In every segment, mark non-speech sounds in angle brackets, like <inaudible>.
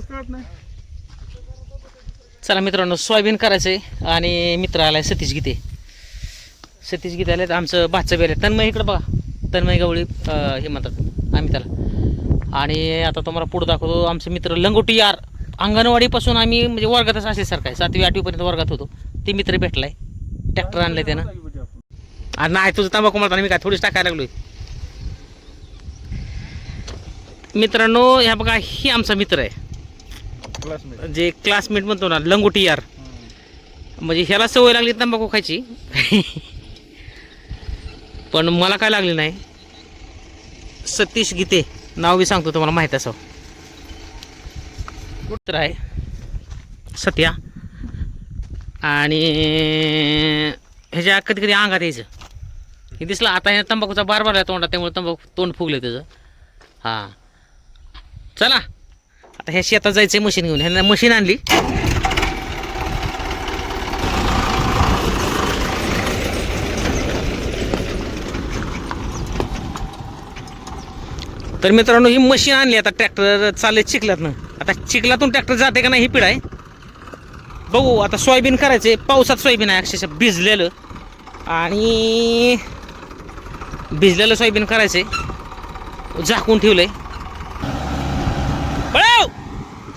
कळत नाही चला मित्रांनो सोयाबीन करायचंय आणि मित्र आलाय सतीश गीते. सतीश गीते आले आमचं भातचं बेल आहे. तन्मय इकडं बघा. तन्मय गवळी हे म्हणतात आम्ही त्याला आणि आता तुम्हाला पुढं दाखवतो आमचे मित्र लंगोटी यार. अंगणवाडीपासून आम्ही म्हणजे वर्गातच असेसारखं आहे. सातवी आठवीपर्यंत वर्गात होतो. ते मित्र भेटलाय. ट्रॅक्टर आणलंय त्यानं. आणि नाही तुझं तंबाखू म्हणताना मी काय थोडीच टाकायला लागलोय. मित्रांनो ह्या बघा ही आमचा मित्र आहे. जे क्लासमेट म्हणतो ना लंगोटी यार. म्हणजे ह्याला सवय लागली तंबाखू खायची. पण मला काय लागली नाही. सतीश गीते नाव बी सांगतो तुम्हाला माहीत असं तर आहे सत्या. आणि ह्याच्या कधी कधी अंगात यायचं. हे दिसलं आता ह्या तंबाखूचा बार भरला तोंडात त्यामुळे तंबाखू तोंड फुगलं त्याचं. हां. चला. आता ह्या शेतात जायचंय मशीन घेऊन. ह्यांना मशीन आणली. तर मित्रांनो ही मशीन आणली. आता ट्रॅक्टर चालले चिखलातनं. आता चिखलातून ट्रॅक्टर जाते का नाही ही पिढ आहे बघू आता सोयाबीन करायचे पावसात सोयाबीन आहे अक्षरशः भिजलेलं. आणि भिजलेलं सोयाबीन करायचंय. झाकून ठेवलंय. आहे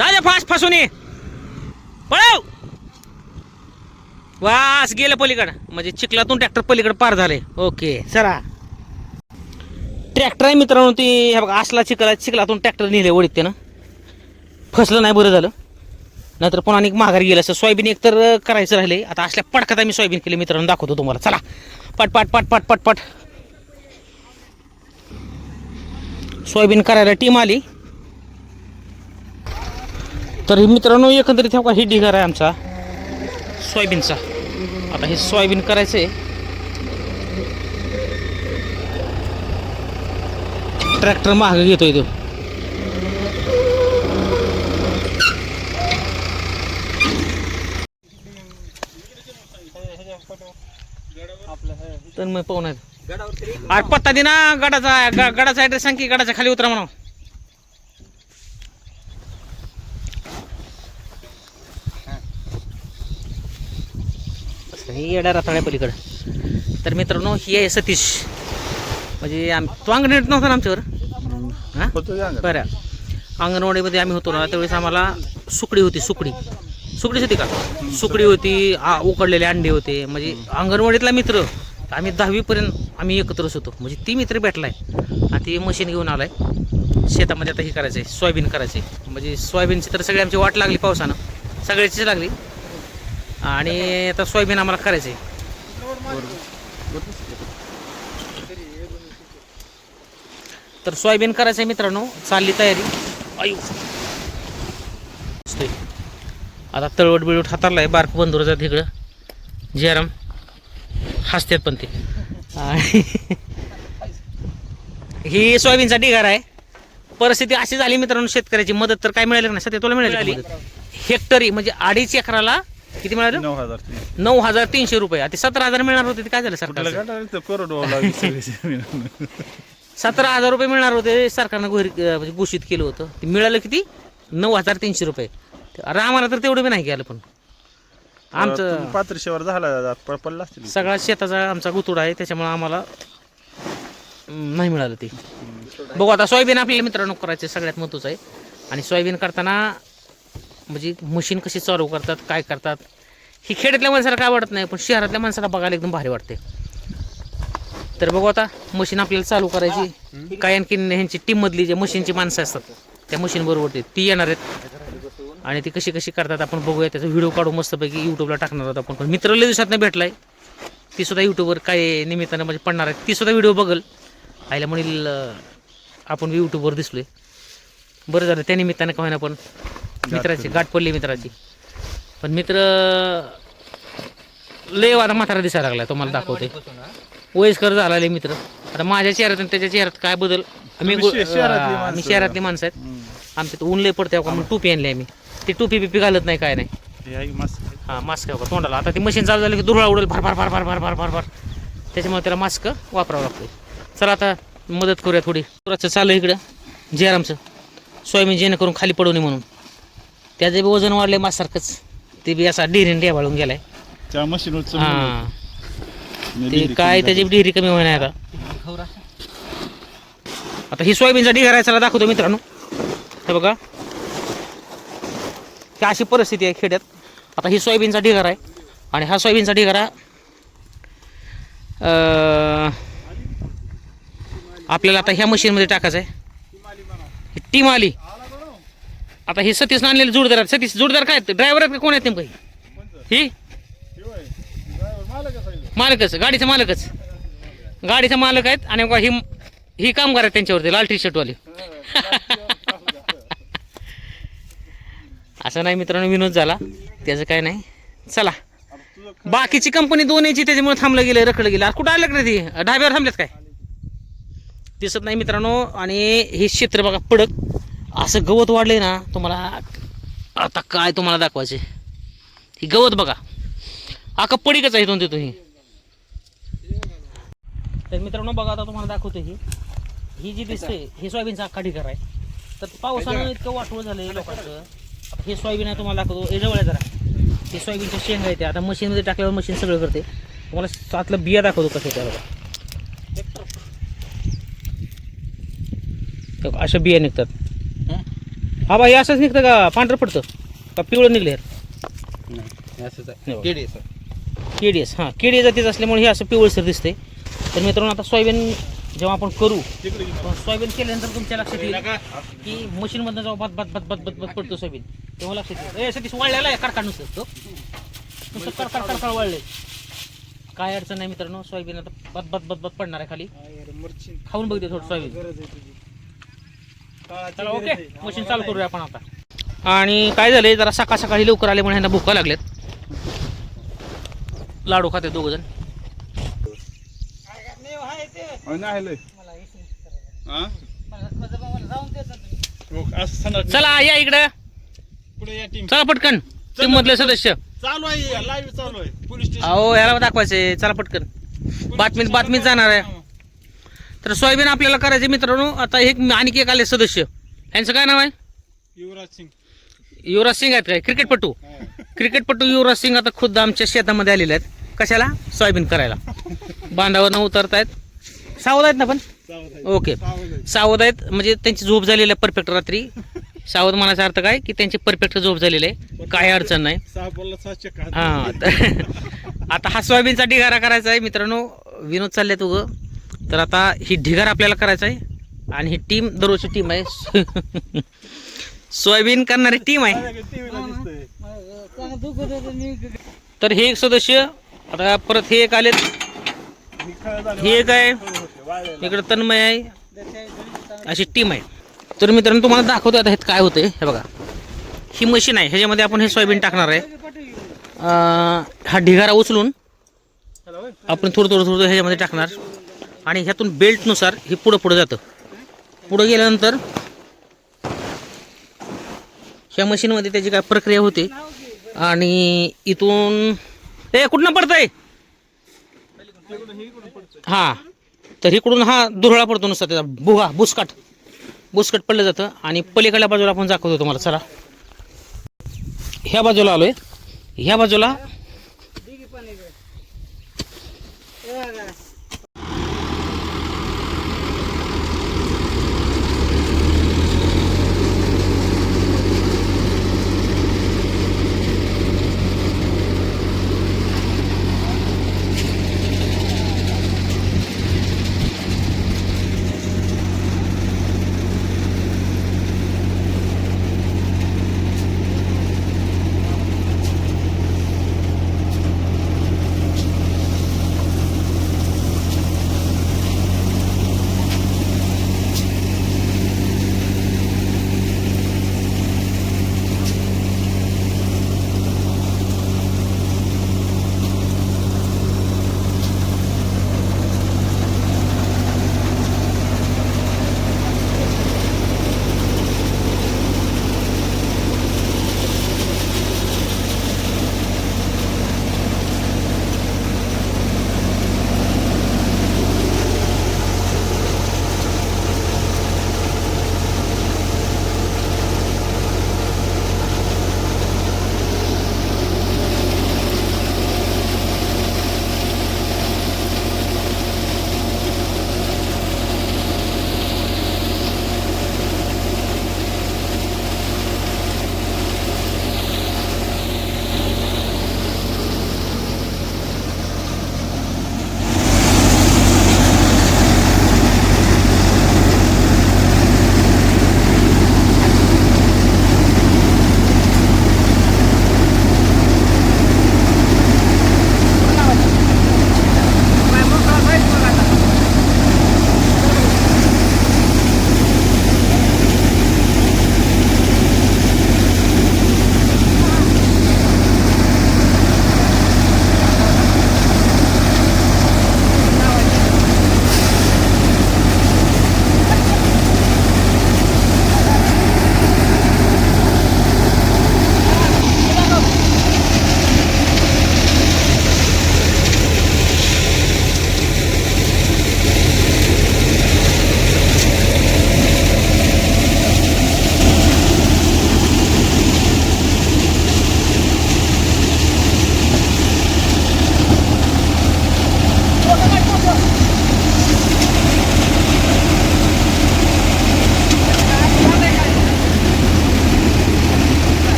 जा जा फास्ट फासून ये. पळव. वास गेलं पलीकडं. म्हणजे चिखलातून ट्रॅक्टर पलीकडे पार झाले ओके चला ट्रॅक्टर आहे मित्रांनो ती. हे बघा असला चिखला चिखलातून ट्रॅक्टर नेले ओढीत त्यानं. फसलं नाही बरं झालं. नाहीतर पुन्हा एक माघारी गेलं असं. सोयाबीन एकतर करायचं राहिले आता असल्या पटकात आम्ही सोयाबीन केले मित्रांनो दाखवतो तुम्हाला. चला. पट पाट पट पाट पट सोयाबीन करायला टीम आली. तर हे मित्रांनो एकंदरीत हा का ही ढिगार आहे आमचा. सोयाबीनचा. आता हे सोयाबीन करायचं आहे ट्रॅक्टर महाग घेतोय तो. तर मग पाहून अरे पत्ता दे ना गडाचा ग- गडाचा ॲड्रेस सांग की गडाच्या खाली उतरा म्हणा हे येड्या रताळ्या पलीकडं. तर मित्रांनो ही आहे सतीश. म्हणजे आम तो अंगणवाडीत नव्हता ना आमच्यावर? हां? बरं. अंगणवाडीमध्ये आम्ही होतो ना त्यावेळेस आम्हाला सुकडी होती सुकडी. सुकडीच होती का? सुकडी होती उकडलेले अंडे होते. म्हणजे अंगणवाडीतला मित्र आम्ही दहावीपर्यंत आम्ही एकत्रच होतो. म्हणजे ती मित्र भेटलाय. आणि ती मशीन घेऊन आलाय. शेतामध्ये आता हे करायचं आहे सोयाबीन करायचं आहे म्हणजे सोयाबीनची तर सगळी आमची वाट लागली पावसानं. सगळ्याचीच लागली. आणि आता सोयाबीन आम्हाला करायचं आहे तर सोयाबीन करायचं आहे मित्रांनो चालली तयारी. आयु. आता तळवट बिळवट हातारला आहे बारक बंधुर जात इकडं. जयराम हसतात पण ते. आणि <laughs> ही सोयाबीनचा ढिगार आहे. परिस्थिती अशी झाली मित्रांनो शेतकऱ्याची मदत तर काय मिळाली नाही? सध्या तुला मिळाली? हेक्टरी म्हणजे अडीच एकराला किती मिळालं? नऊ हजार तीन. नऊ हजार तीनशे रुपये. आता सतरा हजार मिळणार होते ते काय झालं सरकार. सतरा हजार रुपये मिळणार होते सरकारनं घोरी म्हणजे घोषित केलं होतं. ते मिळालं किती? नऊ हजार तीनशे रुपये. अरे आम्हाला तर तेवढं बी नाही केलं पण. आमचं पात्रशेवर झाला प- पडला असतील. सगळा शेताचा आमचा गुतुडा आहे त्याच्यामुळे आम्हाला अं, नाही मिळालं ते. बघू आता सोयाबीन आपल्याला मित्रांनो करायचे सगळ्यात महत्त्वाचं आहे. आणि सोयाबीन करताना म्हणजे मशीन कशी चालू करतात काय करतात ही खेड्यातल्या माणसाला काय वाटत नाही पण शहरातल्या माणसाला बघायला एकदम भारी वाटते. तर बघू आता मशीन आपल्याला चालू करायची. काय आणखी ह्यांची टीममधली जे मशीनची माणसं असतात त्या मशीन बरोबर ते ती येणार आहेत. आणि ती कशी कशी करतात आपण बघूया. त्याचा व्हिडिओ काढू मस्तपैकी यूट्यूबला टाकणार आहोत आपण. पण मित्र लय दिवसात नाही भेटलाय. ती सुद्धा यूट्यूबवर काय निमित्तानं म्हणजे पडणार आहे ती सुद्धा व्हिडिओ बघल. आईला म्हणील आपण यूट्यूबवर दिसलोय. बरं झालं त्या निमित्तानं का होईना पण. मित्राची गाठ पडली. मित्राची. पण मित्र लय वादा म्हातारा दिसायला लागला तुम्हाला दाखवते वयस्कर झाला मित्र. आता माझ्या चेहऱ्यात आणि त्याच्या चेहऱ्यात काय बदल? आम्ही तुम्ही शे- शहरातली आम्ही माणसं. शहरातली माणसं आहेत. हम्म. आमच्या तर ऊन लय पडते म्हणून टोपी आणली आम्ही. ती टोपी बिपी घालत नाही काय नाही. हे आहे मस्त हां मास्क का तोंडाला. आता ती मशीन चालू झाली की दुरळा उडेल भर भर भर भर भर भर भर भर. त्याच्यामुळे त्याला मास्क वापरावं लागतं चला आता मदत करूया थोडी. पुराचं चालू आहे इकडं. जयरामचं सोयाबीन जेणेकरून खाली पडू नये म्हणून. त्याचं बी वजन वाढलंय माझ्यासारखंच ते बी असा डिरीन डेवाळून गेलाय. त्या हा. ते काय त्याची डिरी कमी होणार आता. आता ही सोयाबीनचा ढिगारा आहे चला दाखवतो मित्रांनो. हे बघा. ही अशी परिस्थिती आहे खेड्यात. आता ही सोयाबीनचा ढिगारा आहे आणि हा सोयाबीनचा ढिगारा आपल्याला आता ह्या मशीनमध्ये टाकायचा आहे टीम आली आता हे सतीश आणलेले जोडदार आहेत. सतीश जोडदार काय ड्रायव्हर आहेत का? कोण आहेत नेमकं ही? मालकच. गाडीचं मालकच. गाडीचा मालक आहेत आणि बघा ही ही कामगार आहेत त्यांच्यावरती लाल टी शर्टवाले <laughs> असं नाही मित्रांनो विनोद झाला. त्याचं काय नाही. चला. बाकीची कंपनी दोन यायची त्याच्यामुळे थांबलं गेलं रखडलं गेलं. कुठं आलं का ती? ढाब्यावर थांबल्यात काय? दिसत नाही मित्रांनो. आणि हे क्षेत्र बघा पडक. असं गवत वाढलंय ना तुम्हाला आता काय तुम्हाला दाखवायचे? ही गवत बघा. आका पडीकच आहे इथून तिथून ही. तर मित्रांनो बघा आता तुम्हाला दाखवतो ही. ही जी दिसते ही सोयाबीनचा अख्खा ढिगार आहे. तर पावसानं इतकं वाटवं झालं लोकांचं. आता हे सोयाबीन आहे तुम्हाला दाखवतो. हे जवळ आहे जरा. हे सोयाबीनच्या शेंगा आहे त्या आता मशीनमध्ये टाकल्यावर मशीन सगळं करते. तुम्हाला सातलं बिया दाखवतो कसं आहे त्या बघा. बघा, अशा बिया निघतात. हा बा हे असंच निघतं का? पांढरं पडतं? का पिवळं निघले केडी केडीएस हां. केडी जातीच असल्यामुळे हे असं पिवळसर दिसते तर मित्रांनो आता सोयाबीन जेव्हा आपण करू सोयाबीन केल्यानंतर तुमच्या लक्षात येईल की? मशीनमधनं जेव्हा बत बत बत बत बत बत पडतो सोयाबीन तेव्हा लक्षात येईल. सतीश वाळलेला आहे कडकाड नुसतं तो. नुसतं कडकाड कडकाड वाळले काय अडचण नाही मित्रांनो सोयाबीन आता बत बत बत बत पडणार आहे खाली. खाऊन बघते थोडं सोयाबीन. चला ओके. मशीन चालू करूया आपण आता. आणि काय झालंय जरा सकाळ सकाळी लवकर आल्यामुळे ह्यांना भुका लागल्यात. लाडू खाते दोघ जण. चला या इकडं. पुढे या टीम चला पटकन. टीम मधले सदस्य. चालू आहे लाईव्ह चालू आहे. पोलीस स्टेशन अहो याला दाखवायचे चला पटकन. बातमीत बातमीत जाणार आहे. तर सोयाबीन आपल्याला करायचे मित्रांनो. आता एक आणखी एक आले सदस्य. यांचं काय नाव आहे? युवराज सिंग. युवराज सिंग आहेत काय? क्रिकेटपटू. क्रिकेटपटू युवराज सिंग आता खुद्द आमच्या शेतामध्ये आलेले आहेत. कशाला? सोयाबीन करायला. बांधावर उतरतायत. सावध आहेत ना पण? ओके. सावध आहेत. म्हणजे त्यांची झोप झालेली आहे परफेक्ट रात्री. सावध म्हणायचा अर्थ काय? की त्यांची परफेक्ट झोप झालेली आहे. काही अडचण नाही. हा. <laughs> आता हा सोयाबीनचा ढिगारा करायचा आहे मित्रांनो. विनोद चाललेत उगं. तर आता ही ढिगार आपल्याला करायचं आहे. आणि ही टीम दररोजची टीम आहे. सोयाबीन करणारी टीम आहे. तर हे एक सदस्य आता परत हे एक आलेत. हे एक आहे. इकडे इकडं तन्मय आहे. अशी टीम आहे. तर मित्रांनो तुम्हाला दाखवतो आता हे काय होते हे बघा. ही मशीन आहे. ह्याच्यामध्ये आपण हे सोयाबीन टाकणार आहे. हा ढिगारा उचलून आपण थोडं थोडं थोडं ह्याच्यामध्ये टाकणार. आणि ह्यातून बेल्टनुसार हे पुढं पुढं जातं. पुढं गेल्यानंतर ह्या मशीनमध्ये त्याची काय प्रक्रिया होते. आणि इथून ए कुठनं पडतंय? हा. तर इकडून हा दुरळा पडतो नुसता त्याचा. भुगा बुसकाट. बुसकट पडलं जातं. आणि पलीकडल्या बाजूला आपण दाखवतो तुम्हाला. चला. ह्या बाजूला आलोय. ह्या बाजूला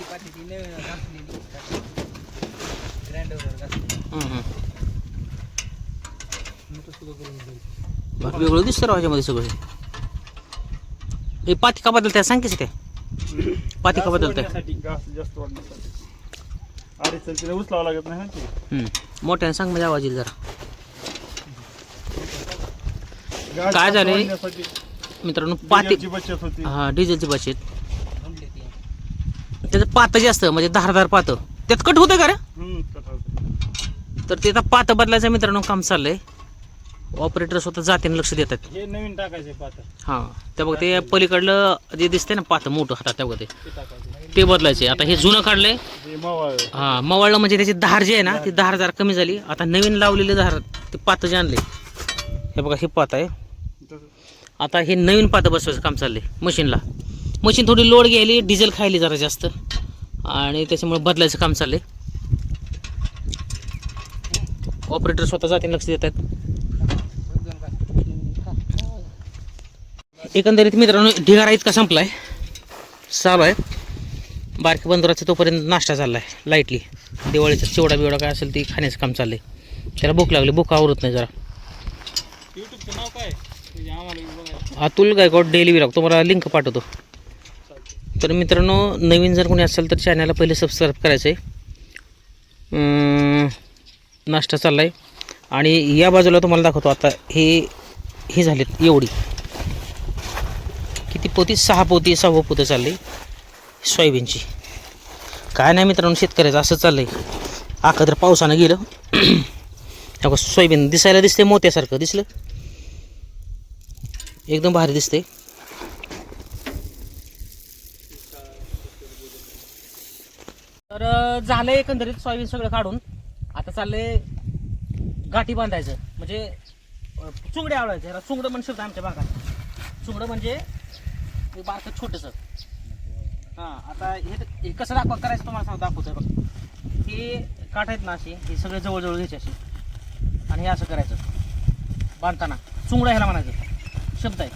पाठी ती नवीन घासलेली ग्राइंडरवर घासलेली हम्म, हम्म. मोठं सुद्धा करून घेऊ बरं, वेगळं दिसतं राव ह्याच्यामध्ये सगळं. हे पाती का बदलते सांग की ते. पाती का बदलते वाढण्यासाठी, घास जास्त वाढण्यासाठी. अडीच तिला उचलावं लागत नाही ना ते हम्म. मोठ्याने सांग म्हणजे आवाज येईल जरा. घास काय जास्त झालंय? वाढण्यासाठी मित्रांनो पाती बचत होती. हा डिझेलची बचत. त्याचं पातं जास्त म्हणजे धारदार पातं त्यात कट होतं का रे. तर ते आता पातं बदलायचं मित्रांनो काम चाललंय. ऑपरेटर स्वतः जातीने लक्ष देतात. हे नवीन टाकायचे पाता. हां त्या बघ ते पलीकडलं जे दिसतंय ना पातं मोठं हातात त्या बघ ते. ते बदलायचे आता हे जुनं काढलंय. हे मवाळ. हा मवाळलं म्हणजे त्याची धार जी आहे ना ती धार जरा कमी झाली. आता नवीन लावलेली धार ते पातं जे आणले हे बघा हे पात आहे. आता हे नवीन पातं बसवायचं काम चाललंय मशीनला. मशीन थोडी लोड घ्यायली डिझेल खायली जरा जास्त. आणि त्याच्यामुळे बदलायचं काम चाललंय. ऑपरेटर स्वतः जातीने लक्ष देत आहेत. एकंदरीत मित्रांनो ढिगारा इतका संपलाय. चालू आहे. बारकी बंदराचा तोपर्यंत नाश्ता चाललाय लाईटली दिवाळीचा चिवडा बिवडा काय असेल ती खाण्याचं काम चाललंय. त्याला भूक लागली भूक आवरत नाही जरा. म्हणजे अतुल गायकवाड डेली विराग तुम्हाला लिंक पाठवतो. तर मित्रांनो नवीन जर कोणी असेल तर चॅनलला पहिले सबस्क्राईब करायचं आहे नाश्ता चालला आहे आणि या बाजूला तुम्हाला दाखवतो आता हे हे झालेत एवढी. किती पोती? सहा पोती सहावं पोतं चालली. सोयाबीनची. काय नाही मित्रांनो शेतकऱ्याचं असं चाललंय. आखा तर पावसानं गेलं. <clears throat> सोयाबीन दिसायला दिसते मोत्यासारखं दिसलं. एकदम भारी दिसते तर झालं झालंय एकंदरीत सोयाबीन सगळं काढून. आता चाललंय गाठी बांधायचं. म्हणजे चुंगडे आवडायचं ह्याला चुंगडं म्हणू शकतो आमच्या भागात. चुंगडं म्हणजे एक बारकं छोटंसं. हां आता हे हे कसं दाखवा करायचं तुम्हाला सांग दाखवतोय बघ. हे काठ आहेत ना अशी हे सगळे जवळजवळ घ्यायचे असे. आणि हे असं करायचं. बांधताना. चुंगडं ह्याला म्हणायचं. शब्द आहे.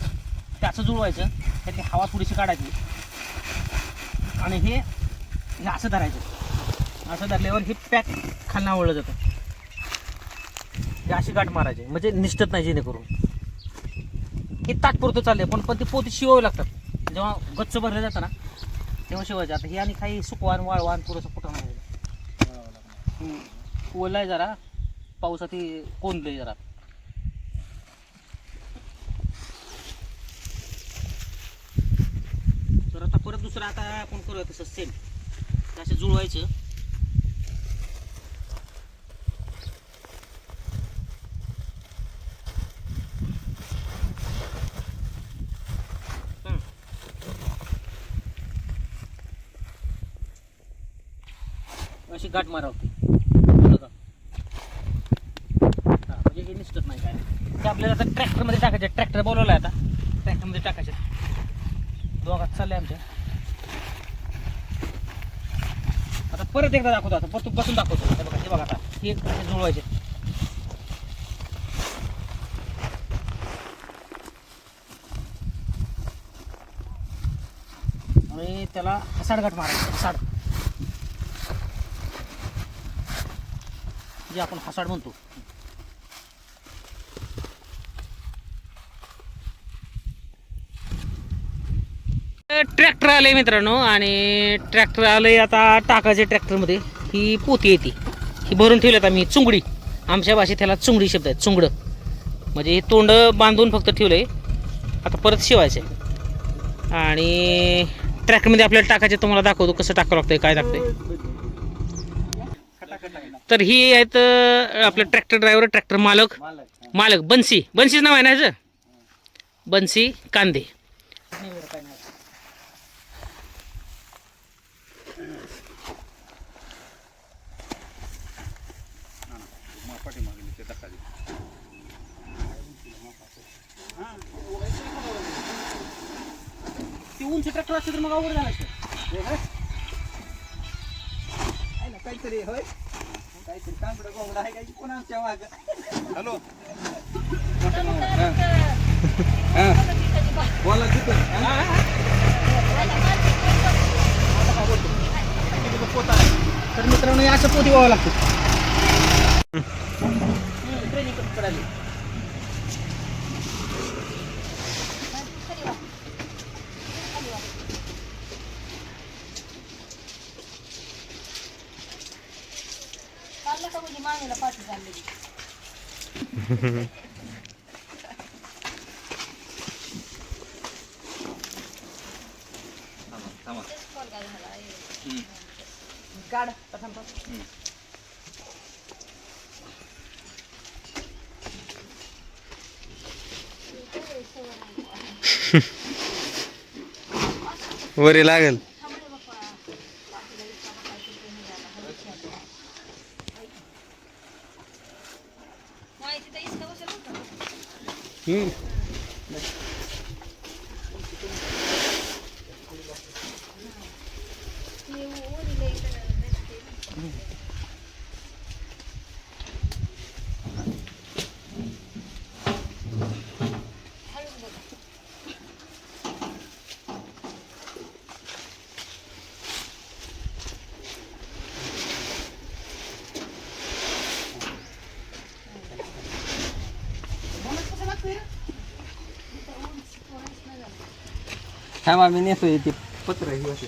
त्याचं जुळवायचं. त्यातली हवा थोडीशी काढायची. आणि हे हे असं धरायचं. असं धरल्यावर हे पॅक खालना आवडलं जातं. हे अशी गाठ मारायची. म्हणजे निष्ठत नाही जेणेकरून. हे ताटपुरतं चाललंय पण पण ते पोती शिवावे लागतात. जेव्हा गच्च भरलं जातं ना तेव्हा शिवायचं आता हे आणि काही सुकवान वाळवान थोडंसं कुठं नाही. ओलाय जरा. पावसात हे कोंदलंय जरा. तर आता परत दुसरं आता आपण करूया तसं सेम असं जुळवायचं अशी गाठ मारावं कळलं का? हा, म्हणजे हे निसटत नाही काय ते आपल्याला आता ट्रॅक्टरमध्ये टाकायचे ट्रॅक्टर बोलवलाय आता ट्रॅक्टरमध्ये टाकायचे दोघात चालले आमच्या आता परत एकदा दाखवतो आता. परत बसून दाखवतो. हे बघा हे बघा आता. हे जुळवायचे. आणि त्याला साडगाठ मारायचं. हसाड जे आपण हसाड म्हणतो. ट्रॅक्टर आले मित्रांनो आणि ट्रॅक्टर आले आता टाकायचे ट्रॅक्टरमध्ये. ही पोती येते ही भरून ठेवली आता मी चुंगडी. आमच्या भाषेत त्याला चुंगडी शब्द आहे चुंगडं. म्हणजे हे तोंड बांधून फक्त ठेवलं आहे आता परत शिवायचं आहे आणि ट्रॅक्टरमध्ये आपल्याला टाकायचे तुम्हाला दाखवतो कसं टाकावं लागतंय काय लागतंय. तर ही आहेत आपलं ट्रॅक्टर ड्रायव्हर ट्रॅक्टर मालक. मालक. बन्सी. बन्सीच नाव आहे ना ह्याचं? बन्सी कांदे. उंच ट्रॅक्टर असते तर मग अवघड झालं असतं. आहे ना काहीतरी होय? काहीतरी तांबडं गोंगडं आहे काही कोण आमच्या माग? हॅलो. बोला तिथं. असं पोती व्हावं लागतं ट्रेनिंग करून पडाली काढलं का म्हणजे मागेला पाठी चाललेली. काढ प्रथम <laughs> वरी लागेल थांबले बाप्पा पाठीला इतका मोठा किती निघाला. हलू खेळतो. माहिती तर इसका बसेल होता थांबा मी नेसो ते पत्र हे होते